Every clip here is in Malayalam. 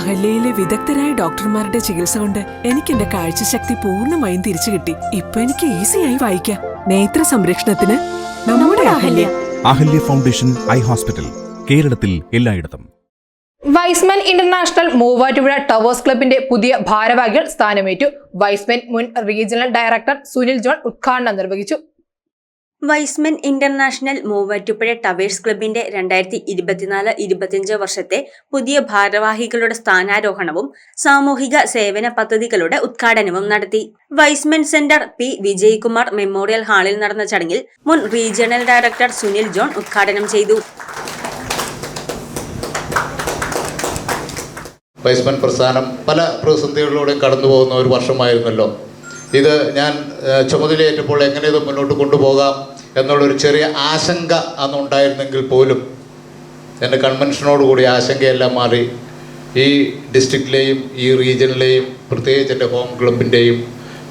അഹല്യയിലെ വിദഗ്ധരായ ഡോക്ടർമാരുടെ ചികിത്സ കൊണ്ട് എനിക്ക് എന്റെ കാഴ്ചശക്തി പൂർണമായും തിരിച്ചു കിട്ടി. ഇപ്പൊ എനിക്ക് ഈസിയായി വായിക്കാം. നേത്ര സംരക്ഷണത്തിന് നമ്മുടെ Ahalya. Ahalya foundation eye hospital കേരളത്തിൽ എല്ലായിടത്തും. Y's men international Muvattupuzha towers ക്ലബിന്റെ പുതിയ ഭാരവാഹികൾ സ്ഥാനമേറ്റു. വൈസ്മെൻ മുൻ റീജിയണൽ ഡയറക്ടർ സുനിൽ ജോൺ ഉദ്ഘാടനം നിർവഹിച്ചു. വൈസ്മെൻ ഇന്റർനാഷണൽ മൂവാറ്റുപുഴ ടവേഴ്സ് ക്ലബിന്റെ രണ്ടായിരത്തി ഇരുപത്തിനാല് ഇരുപത്തിയഞ്ച് വർഷത്തെ പുതിയ ഭാരവാഹികളുടെ സ്ഥാനാരോഹണവും സാമൂഹിക സേവന പദ്ധതികളുടെ ഉദ്ഘാടനവും നടത്തി. Y's Men centre P Vijaykumar memorial ഹാളിൽ നടന്ന ചടങ്ങിൽ മുൻ റീജിയണൽ ഡയറക്ടർ സുനിൽ ജോൺ ഉദ്ഘാടനം ചെയ്തു. വൈസ്മെൻ പ്രസ്ഥാനം പല പ്രതിസന്ധികളിലൂടെയും കടന്നു പോകുന്ന ഒരു വർഷമായിരുന്നല്ലോ. ഇത് ഞാൻ ചുമതലയേറ്റപ്പോൾ എങ്ങനെ ഇത് മുന്നോട്ട് കൊണ്ടുപോകാം? എന്നുള്ളൊരു ചെറിയ ആശങ്ക അന്നുണ്ടായിരുന്നെങ്കിൽ പോലും എന്റെ കൺവെൻഷനോടുകൂടി ആശങ്കയെല്ലാം മാറി. ഈ ഡിസ്ട്രിക്റ്റിലെയും ഈ റീജിയനിലെയും പ്രത്യേകിച്ച് എന്റെ ഹോം ക്ലബിന്റെയും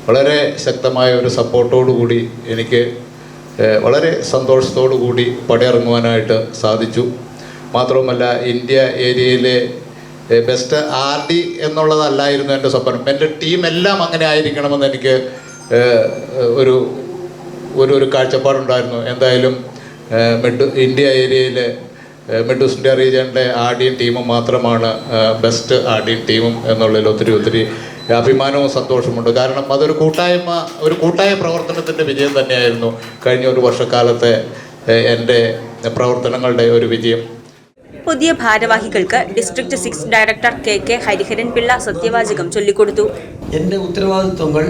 വളരെ ശക്തമായ ഒരു സപ്പോർട്ടോടു കൂടി എനിക്ക് വളരെ സന്തോഷത്തോടു കൂടി പടിയിറങ്ങുവാനായിട്ട് സാധിച്ചു. മാത്രവുമല്ല ഇന്ത്യ ഏരിയയിലെ ബെസ്റ്റ് ആർ ഡി എന്നുള്ളതല്ലായിരുന്നു എന്റെ സ്വപ്നം. എന്റെ ടീം എല്ലാം അങ്ങനെ ആയിരിക്കണമെന്ന് എനിക്ക് ഒരു ഒരു ഒരു കാഴ്ചപ്പാടുണ്ടായിരുന്നു. എന്തായാലും മെഡ് ഇന്ത്യ ഏരിയയിലെ ഏഹ്, മിഡ് വെസ്റ്റ് ഇന്ത്യ റീജിയനിലെ ആർഡിയും ടീമും മാത്രമാണ് ബെസ്റ്റ് ആർഡിയൻ ടീമും എന്നുള്ളതിൽ ഒത്തിരി ഒത്തിരി അഭിമാനവും സന്തോഷമുണ്ട്. കാരണം അതൊരു കൂട്ടായ്മ ഒരു കൂട്ടായ പ്രവർത്തനത്തിന്റെ വിജയം തന്നെയായിരുന്നു കഴിഞ്ഞ ഒരു വർഷക്കാലത്തെ എന്റെ പ്രവർത്തനങ്ങളുടെ ഒരു വിജയം. പുതിയ ഭാരവാഹികൾക്ക് district six director K K Hariharan Pillai സത്യവാചകം ചൊല്ലിക്കൊടുത്തു. എന്റെ ഉത്തരവാദിത്വങ്ങൾ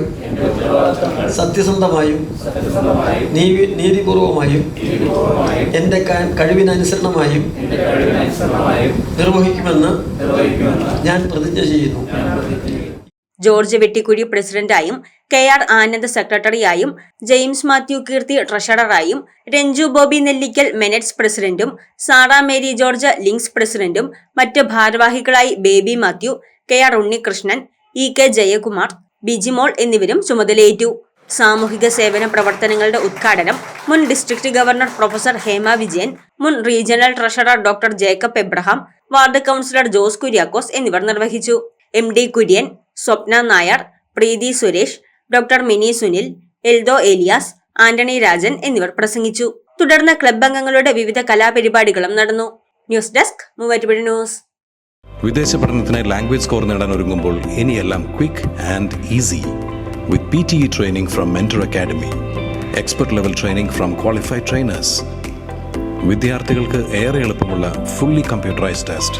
സത്യസന്ധമായും നീതി നീതിപൂർവമായും എന്റെ ക- കഴിവിനനുസരണമായും നിർവഹിക്കുമെന്ന് ഞാൻ പ്രതിജ്ഞ ചെയ്യുന്നു. ജോർജ് വെട്ടിക്കുഴി പ്രസിഡന്റായും കെ ആർ ആനന്ദ് സെക്രട്ടറിയായും ജെയിംസ് മാത്യു കീർത്തി ട്രഷററായും രഞ്ജു ബോബി നെല്ലിക്കൽ മെനറ്റ്സ് പ്രസിഡന്റും സാറ മേരി ജോർജ് ലിങ്സ് പ്രസിഡന്റും മറ്റ് ഭാരവാഹികളായി Baby Mathew K R Unnikrishnan E K Jayakumar Bijimol എന്നിവരും ചുമതലയേറ്റു. സാമൂഹിക സേവന പ്രവർത്തനങ്ങളുടെ ഉദ്ഘാടനം മുൻ district governor professor Hema Vijayan മുൻ regional treasurer doctor Jacob Abraham ward councillor Jose Kuriakose എന്നിവർ നിർവഹിച്ചു. M D Kurian Swapna Nair Preethi Suresh doctor Mini Sunil Eldo Elias Antony Rajan എന്നിവർ പ്രസംഗിച്ചു. തുടർന്ന് ക്ലബ് അംഗങ്ങളുടെ വിവിധ കലാപരിപാടികളും നടന്നു. News desk Muvattupuzha news. വിദേശ പഠനത്തിന് ലാംഗ്വേജ് സ്കോർ നേടാൻ ഒരുങ്ങുമ്പോൾ ഇനിയെല്ലാം quick and easy with P T E training from Mentor Academy expert level training from qualified trainers. വിദ്യാർത്ഥികൾക്ക് ഏറെ എളുപ്പമുള്ള ഫുള്ളി കമ്പ്യൂട്ടറൈസ്ഡ് ടെസ്റ്റ്.